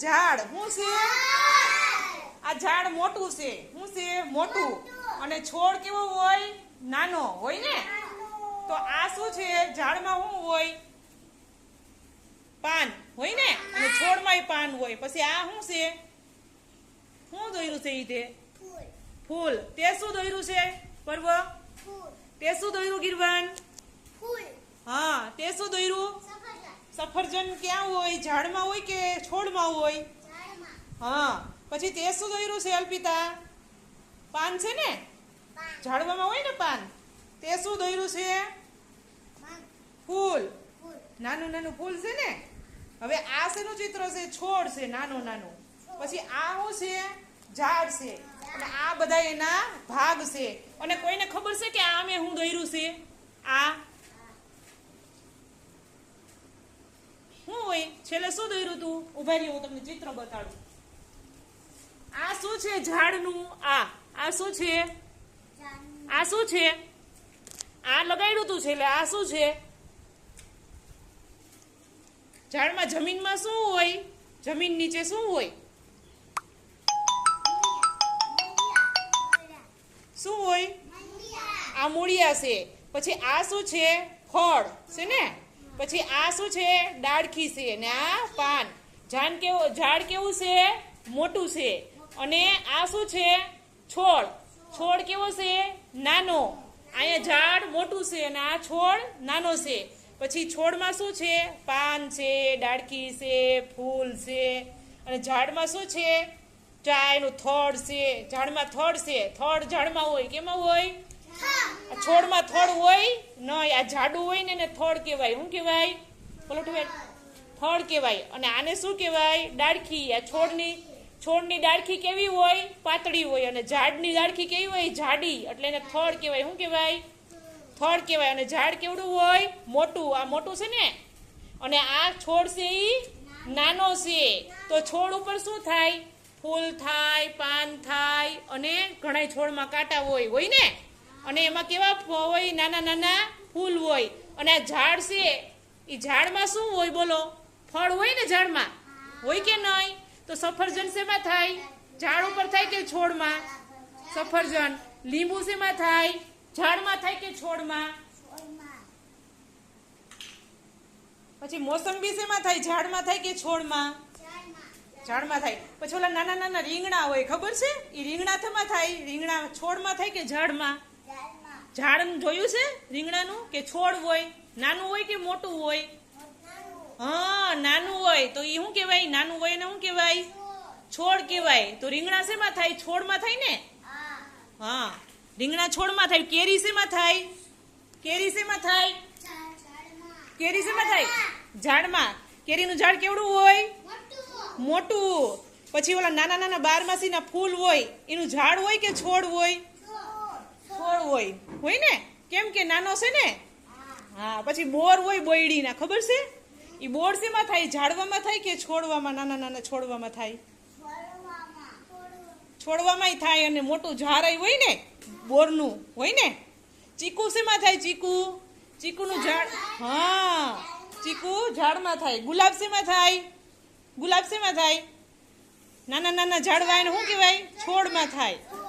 ઝાડ શું છે? આ ઝાડ મોટું છે. શું છે? મોટું. અને છોડ કેવો હોય? નાનો હોય ને? તો આ શું છે? ઝાડમાં શું હોય? પાન હોય ને? અને છોડમાંય પાન હોય. પછી આ શું છે? શું દોર્યું છે તે? ફૂલ. તે શું દોર્યું છે? પર્વ? તે શું દોર્યું ગીરવાન? હા તે શું દોર્યું સફરજન ક્યાં હોય, ઝાડમાં હોય કે છોડમાં હોય? હા, પછી તે શું દોર્યું છે, અલ્પિતા? પાન છે ને? ઝાડવામાં હોય ને પાન? તે શું દોર્યું છે? ફૂલ. નાનું નાનું ફૂલ છે ને? હવે આ શેનું ચિત્ર છે? છોડ છે, નાનું નાનું. પછી આ શું છે? ઝાડ છે. અને આ બધા એના ભાગ છે. અને કોઈને ખબર છે કે આ મેં હું દોર્યું છે? આ હોય છેલ્લે શું દોર્યું હતું ઊભા રહી, હું તમને ચિત્ર બતાડું. આ શું છે ઝાડનું? આ આ શું છે? આ શું છે? આ લગાડ્યું હતું છેલ્લે, આ શું છે? ઝાડમાં જમીનમાં શું હોય? જમીન નીચે શું હોય? શું હોય? આ મૂળિયા છે. પછી આ શું છે? ફળ, છે ને? પછી આ શું છે? ડાળખી છે ને આ પાન. ઝાડ કેવું ઝાડ કેવું છે? મોટું છે. અને આ શું છે? છોડ. છોડ કેવો છે? નાનો. અહીંયા ઝાડ મોટું છે અને આ છોડ નાનો છે. પછી છોડમાં શું છે? પાન છે, ડાળખી છે, ફૂલ છે. અને ઝાડમાં શું છે? ચાયનું થડ છે. ઝાડમાં થડ છે. થડ ઝાડમાં હોય. કેમાં હોય? છોડમાં થોડ હોય નહીં આ જાડું હોય ને એને થોડ કહેવાય. શું કહેવાય? ટુવેલ થડ કહેવાય. અને આને શું કહેવાય? ડાળખી. આ છોડની છોડની ડાળખી કેવી હોય? પાતળી હોય. અને ઝાડની ડાળખી કેવી હોય? જાડી એટલે એને થડ કહેવાય. શું કહેવાય? થડ કહેવાય. અને ઝાડ કેવડું હોય? મોટું. આ મોટું છે ને? અને આ છોડ છે એ નાનો છે. તો છોડ ઉપર શું થાય? ફૂલ થાય, પાન થાય અને ઘણા છોડમાં કાંટા હોય. હોય ને? અને એમાં કેવા હોય નાના નાના ફૂલ હોય. અને આ ઝાડ છે એ ઝાડમાં શું હોય બોલો? ફળ હોય ને ઝાડમાં? હોય કે નહીં? તો સફરજન શેમાં થાય? ઝાડ ઉપર થાય કે છોડમાં? સફરજન. લીંબુ શેમાં થાય? ઝાડમાં થાય કે છોડમાં? પછી મોસંબી શેમાં થાય? ઝાડમાં થાય કે છોડમાં? ઝાડમાં થાય. પછી ઓલા નાના નાના રીંગણા હોય, ખબર છે? એ રીંગણા થમાં થાય? રીંગણા છોડમાં થાય કે ઝાડમાં? ઝાડ જોયું છે રીંગણાનું? કે છોડ હોય? નાનું હોય કે મોટું હોય? હા, નાનું હોય. તો એ શું કહેવાય? નાનું હોય ને શું કહેવાય? છોડ કહેવાય. તો રીંગણા શેમાં થાય? છોડમાં થાય ને? હા. રીંગણા છોડમાં થાય. કેરી શેમાં થાય? કેરી શેમાં થાય? કેરી શેમાં થાય? ઝાડમાં. કેરીનું ઝાડ કેવડું હોય? મોટું. પછી ઓલા નાના નાના બારમાસીના ફૂલ હોય, એનું ઝાડ હોય કે છોડ હોય? હોય. હોય ને? કેમ કે નાનો છે ને? હા, પછી બોર હોય બોયડીના, ખબર છે? એ બોર શેમાં થાય? ઝાડવામાં થાય કે છોડવામાં? નાના નાના છોડવામાં થાય? છોડવામાં થાય અને મોટું ઝાડ હોય ને, બોરનું, હોય ને? ચીકુ શેમાં થાય ચીકુ? ચીકુનું ઝાડ, હા, ચીકુ ઝાડમાં થાય. ગુલાબ શેમાં થાય? ગુલાબ શેમાં થાય? નાના નાના ઝાડવા એને શું કહેવાય? છોડમાં થાય.